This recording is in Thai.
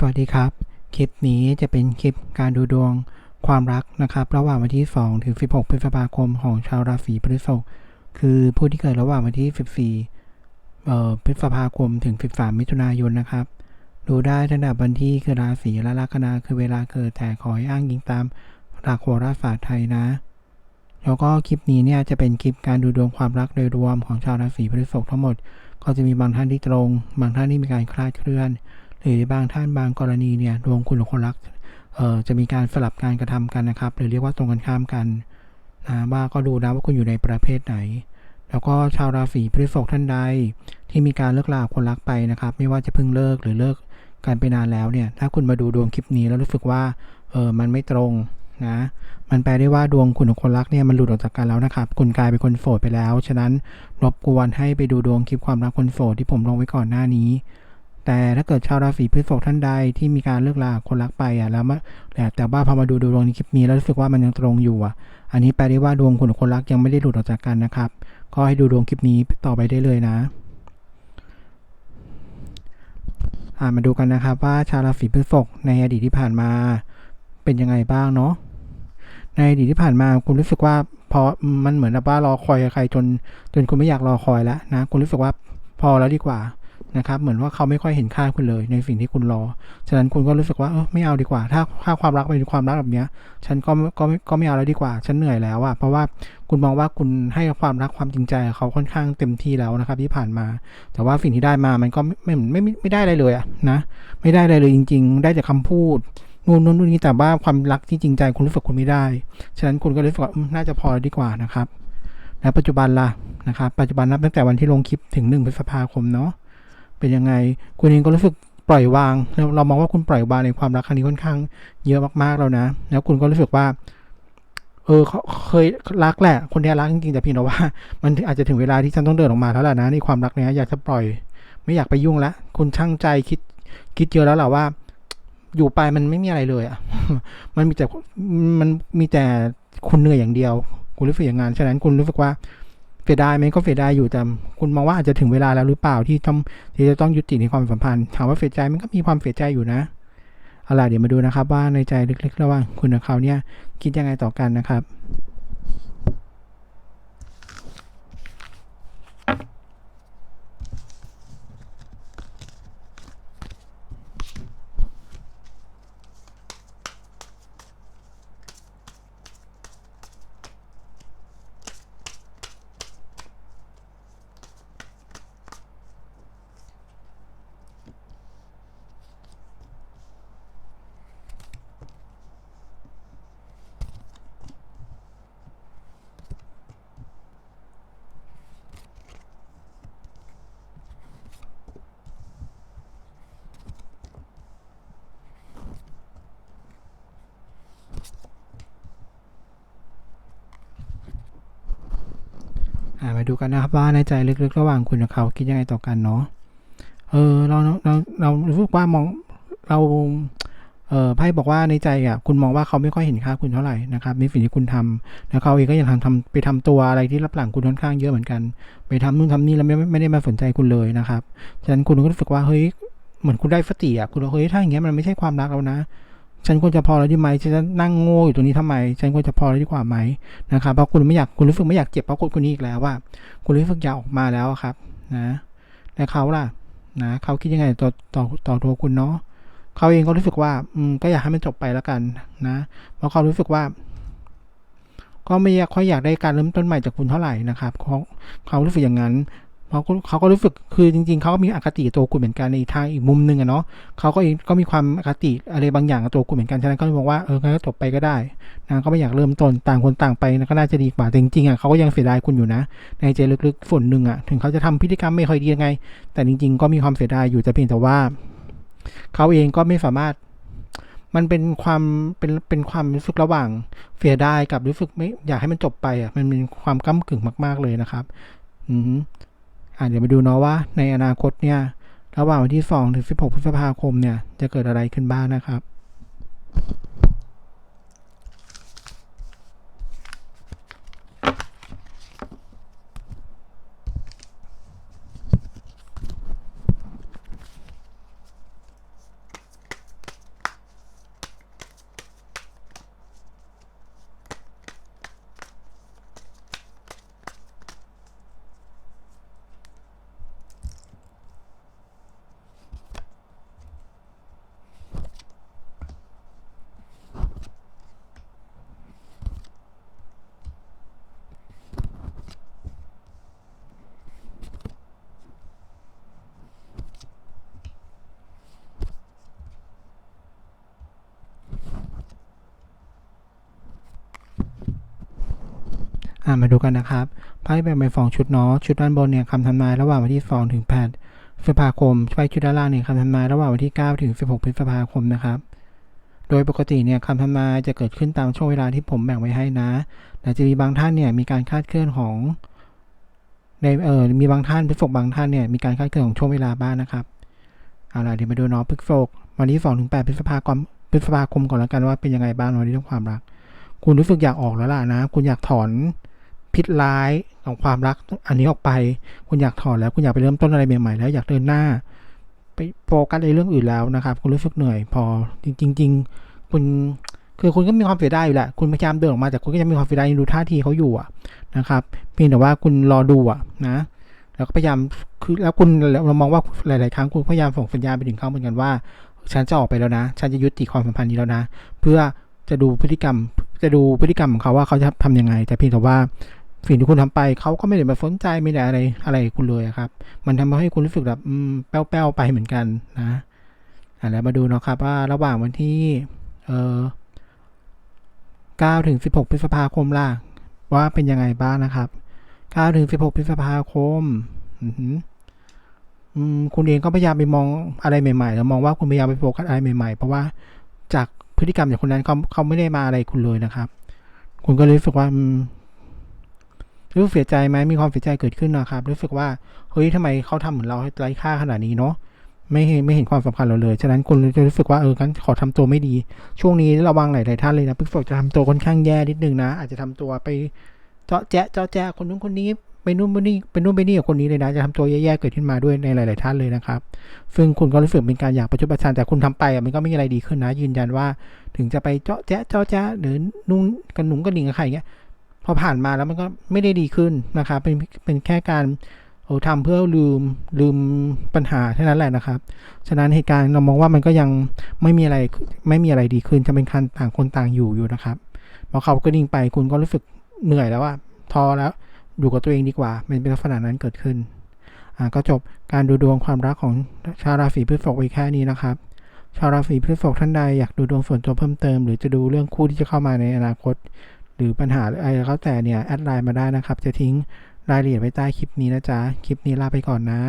สวัสดีครับ คลิปนี้จะเป็นคลิปการดูดวงความรักนะครับ ระหว่างวันที่ 2 ถึง 16 พฤษภาคมของชาวราศีพฤษภคือผู้ที่เกิดระหว่างวันที่ 14เอ่อพฤษภาคมถึง 13 มิถุนายนนะครับ ดูได้ตั้งแต่วันที่คือราศีและลัคนาคือเวลาเกิดแต่ขอให้อ้างอิงตามหลักโหราศาสตร์ไทยนะ แล้วก็คลิปนี้เนี่ยจะเป็นคลิปการดูดวงความรักโดยรวมของชาวราศีพฤษภทั้งหมด ก็จะมีบางท่านที่ตรง บางท่านที่มีการคลาดเคลื่อน หรือบางท่านบางกรณีเนี่ยดวงคุณกับคนรักจะมีการสลับการกระทำกันนะครับ หรือเรียกว่าตรงกันข้ามกันนะว่าก็ดูนะว่าคุณอยู่ในประเภทไหน แล้วก็ชาวราศีพฤษภท่านใด ที่มีการเลิกลาคนรักไปนะครับ ไม่ว่าจะเพิ่งเลิกหรือเลิกกันไปนานแล้วเนี่ย ถ้าคุณมาดูดวงคลิปนี้แล้วรู้สึกว่าเออมันไม่ตรงนะ มันแปลได้ว่าดวงคุณกับคนรักเนี่ยมันหลุดออกจากกันแล้วนะครับ คุณกลายเป็นคนโสดไปแล้ว ฉะนั้นรบกวนให้ไปดูดวงคลิปความรักคนโสดที่ผมลงไว้ก่อนหน้านี้ แต่ถ้าเกิดชาวราศีพฤษภท่านใดที่มีการเลิกลาคนรักไปอะแล้วมาแต่ว่าพอมาดูดวงในคลิปนี้แล้วรู้สึกว่ามันยังตรงอยู่อะ อันนี้แปลได้ว่าดวงคุณคนรักยังไม่ได้หลุดออกจากกันนะครับ ก็ให้ดูดวงคลิปนี้ต่อไปได้เลยนะมาดูกันนะครับว่าชาวราศีพฤษภในอดีตที่ผ่านมาเป็นยังไงบ้างเนาะในอดีตที่ผ่านมาคุณรู้สึกว่าพอมันเหมือนกับว่ารอคอยใครจน จนคุณไม่อยากรอคอยแล้วนะ คุณรู้สึกว่าพอแล้วดีกว่า นะครับ เหมือนว่าเขาไม่ค่อยเห็นค่าคุณเลยในสิ่งที่คุณรอ ฉะนั้นคุณก็รู้สึกว่าเออไม่เอาดีกว่า ถ้าถ้าความรักเป็นความรักแบบเนี้ย ฉันก็ก็ไม่ก็ไม่เอาแล้วดีกว่า ฉันเหนื่อยแล้วอะเพราะว่าคุณมองว่าคุณให้ความรักความจริงใจเขาค่อนข้างเต็มที่แล้วนะครับ ที่ผ่านมา แต่ว่าสิ่งที่ได้มามันก็ไม่ไม่ไม่ไม่ได้อะไรเลยอะนะ ไม่ได้อะไรเลยจริง ๆ ได้แต่คำพูดนู่นนู่นนี่แต่ว่าความรักที่จริงใจคุณรู้สึกคุณไม่ได้ ฉะนั้นคุณก็รู้สึกว่าน่าจะพอแล้วดีกว่านะครับ แล้วปัจจุบันล่ะนะครับ ปัจจุบันนับตั้งแต่วันที่ลงคลิปถึงหนึ่งพฤษภาคมเนาะ เป็นยังไง คุณเองก็รู้สึกปล่อยวางเราเรามองว่าคุณปล่อยวางในความรักครั้งนี้ค่อนข้างเยอะมากๆแล้วนะ แล้วคุณก็รู้สึกว่า เออเขาเคยรักแหละ คนนี้รักจริงๆแต่เพียงแต่ว่า มันอาจจะถึงเวลาที่ฉันต้องเดินออกมาแล้วแหละนะในความรักเนี้ยอยากจะปล่อย ไม่อยากไปยุ่งล้วคุณช่างใจคิดคิดเยอะแล้วแหละว่า อยู่ไปมันไม่มีอะไรเลยอะ มันมีแต่มันมีแต่คุณเหนื่อยอย่างเดียว คุณรู้สึกอย่างนั้นฉะนั้นคุณรู้สึกว่า เสียดายไหมก็เสียดายอยู่แต่คุณมองว่าอาจจะถึงเวลาแล้วหรือเปล่าที่ต้องที่จะต้องยุติในความสัมพันธ์ถามว่าเสียใจมันก็มีความเสียใจอยู่นะเอาล่ะเดี๋ยวมาดูนะครับว่าในใจลึกๆ ระหว่างคุณกับเขาเนี่ยคิดยังไงต่อกันนะครับ มาดูกันนะครับว่าในใจลึกๆ ระหว่างคุณกับเขาคิดยังไงต่อกันเนาะเออเราเราเรารู้สึกว่ามองเราเออไพ่บอกว่าในใจอะคุณมองว่าเขาไม่ค่อยเห็นค่าคุณเท่าไหร่นะครับในสิ่งที่คุณทำแล้วเขาเองก็ยังทำทำไปทำตัวอะไรที่รับหลังคุณค่อนข้างเยอะเหมือนกัน ไปทำนู่นทำนี่แล้วไม่ไม่ได้มาสนใจคุณเลยนะครับฉะนั้นคุณก็รู้สึกว่าเฮ้ยเหมือนคุณได้สติอะคุณเฮ้ยถ้าอย่างเงี้ยมันไม่ใช่ความรักแล้วนะ ฉันควรจะพอแล้วดีไหมฉันจะนั่งโง่อยู่ตรงนี้ทำไม ฉันควรจะพอแล้วดีกว่าไหมนะครับเพราะคุณไม่อยากคุณรู้สึกไม่อยากเจ็บเพราะคนคนนี้อีกแล้วว่า คุณรู้สึกอยากออกมาแล้วครับ นะแล้วเขาล่ะ นะเขาคิดยังไงต่อต่อต่อตัวคุณเนาะเขาเองก็รู้สึกว่า อืมก็อยากให้มันจบไปแล้วกัน นะ เพราะเขารู้สึกว่า ก็ไม่อยากค่อยอยากได้การเริ่มต้นใหม่จากคุณเท่าไหร่นะครับเขาเขารู้สึกอย่างนั้น เพราเขาก็รู้สึกคือจริง ๆเขาก็มีอคติตัวคุณเหมือนกันในทางอีกมุมหนึ่งอะเนาะเขาก็เองก็มีความอคติอะไรบางอย่างกับตัวคุณเหมือนกันฉะนั้นก็เลยมองว่าเอองั้นก็จบไปก็ได้นะก็ไม่อยากเริ่มต้นต่างคนต่างไปนะก็น่าจะดีกว่าแต่จริงๆอะเขาก็ยังเสียดายคุณอยู่นะ ในใจลึกๆส่วนหนึ่งอะถึงเขาจะทำพฤติกรรมไม่ค่อยดียังไง แต่จริง ๆ ก็มีความเสียดายอยู่แต่เพียงแต่ว่าเขาเองก็ไม่สามารถมันเป็นความเป็นเป็นความรู้สึกระหว่างเสียดายกับรู้สึกไม่อยากให้มันจบไปอะมันเป็นความก้ากึ่งมาก ๆเลยนะครับ อืม อ่าเดี๋ยวไปดูเนาะว่าในอนาคตเนี่ยระหว่างวันที่สองถึงสิบหกพฤษภาคมเนี่ยจะเกิดอะไรขึ้นบ้างนะครับ อ่ามาดูกันนะครับไพ่แบ่งเป็นสองชุดเนาะชุดด้านบนเนี่ยคำทำนายระหว่างวันที่2ถึง8พฤษภาคมไพ่ชุดด้านล่างเนี่ยคำทำนายระหว่างวันที่9ถึง16พฤษภาคมนะครับโดยปกติเนี่ยคำทำนายจะเกิดขึ้นตามช่วงเวลาที่ผมแบ่งไว้ให้นะ แต่จะมีบางท่านเนี่ยมีการคาดเคลื่อนของในเออมีบางท่านพฤษภบางท่านเนี่ยมีการคาดเคลื่อนของช่วงเวลาบ้างนะครับเอาล่ะเดี๋ยวมาดูเนาะพฤษภวันที่2ถึง8พฤษภาคมพฤษภาคมก่อนแล้วกันว่าเป็นยังไงบ้างในเรื่องความรัก คุณรู้สึกอยากออกแล้วล่ะนะ คุณอยากถอน พิษร้ายของความรักอันนี้ออกไป คุณอยากถอนแล้วคุณอยากไปเริ่มต้นอะไรใหม่ๆแล้วอยากเดินหน้า ไปโฟกัสในเรื่องอื่นแล้วนะครับ คุณรู้สึกเหนื่อยพอจริงๆจริงคุณคือคุณก็มีความเสียดายอยู่แหละ คุณพยายามเดินออกมาแต่คุณก็ยังมีความเสียดายดูท่าทีเขาอยู่อะนะครับ เพียงแต่ว่าคุณรอดูอะนะ แล้วก็พยายามคือแล้วคุณเรามองว่าหลาย ๆ ครั้งคุณพยายามส่งสัญญาณไปถึงเขาเหมือนกันว่า ฉันจะออกไปแล้วนะ ฉันจะยุติความสัมพันธ์นี้แล้วนะ เพื่อจะดูพฤติกรรมจะดูพฤติกรรมของเขาว่าเขาจะทำยังไง แต่เพียงแต่ว่า สิ่งที่คุณทำไปเขาก็ไม่ได้มาสนใจไม่ได้อะไรอะไรคุณเลยครับ มันทำให้คุณรู้สึกแบบแป้วๆไปเหมือนกันนะอะแล้วมาดูเนาะครับว่าระหว่างวันที่เอ่อ9ถึง 16 พฤษภาคมล่ะว่าเป็นยังไงบ้างนะครับ9ถึง 16 พฤษภาคมคุณเองก็พยายามไปมองอะไรใหม่ๆ แล้วมองว่าคุณพยายามไปโฟกัสอะไรใหม่ๆ เพราะว่าจากพฤติกรรมจากคนนั้นเขาเขาไม่ได้มาอะไรคุณเลยนะครับ คุณก็เลยรู้สึกว่า รู้สึกเสียใจไหมมีความเสียใจเกิดขึ้นนะครับ รู้สึกว่าเฮ้ยทำไมเขาทำเหมือนเราให้ไร้ค่าขนาดนี้เนาะไม่เห็นไม่เห็นความสำคัญเราเลย ฉะนั้นคุณจะรู้สึกว่าเออกันขอทำตัวไม่ดี ช่วงนี้ระวังหลายๆท่านเลยนะพฤกษกจะทำตัวค่อนข้างแย่นิดนึงนะ อาจจะทำตัวไปเจาะแจ๊ะเจาะแจ๊ะคนนู้นคนนี้ไปนู่นไปนี่ไปนู่นไปนี่กับคนนี้เลยนะ จะทำตัวแย่ๆเกิดขึ้นมาด้วยในหลาย ๆ ท่านเลยนะครับ ซึ่งคุณก็รู้สึกเป็นการอยากประชดประชันแต่คุณทำไปมันก็ไม่มีอะไรดีขึ้นนะ ยืนยันว่า ถึงจะไปเจาะแจ๊ะเจาะแจ๊ะหรือนุ่งกันหนุ่งกันหนิงกับใครเงี้ย อผ่านมาแล้วมันก็ไม่ได้ดีขึ้นนะครับเป็นเป็นแค่การโอ้ทำเพื่อลืมลืมปัญหาเท่านั้นแหละนะครับ ฉะนั้นเหตุการณ์เรามองว่ามันก็ยังไม่มีอะไรไม่มีอะไรดีขึ้นจะเป็นการต่างคนต่างอยู่อยู่นะครับพอเขาก็ดิ่งไปคุณก็รู้สึกเหนื่อยแล้วว่าทอแล้วอยู่กับตัวเองดีกว่า มันเป็นลักษณะนั้นเกิดขึ้นอ่าก็จบการดูดวงความรักของชาวราศีพฤษภไว้แค่นี้นะครับ ชาวราศีพฤษภท่านใดอยากดูดวงส่วนตัวเพิ่มเติม หรือจะดูเรื่องคู่ที่จะเข้ามาในอนาคต หรือปัญหาอะไรก็แล้วแต่เนี่ยแอดไลน์มาได้นะครับ จะทิ้งรายละเอียดไว้ใต้คลิปนี้นะจ๊ะ คลิปนี้ลาไปก่อนนะ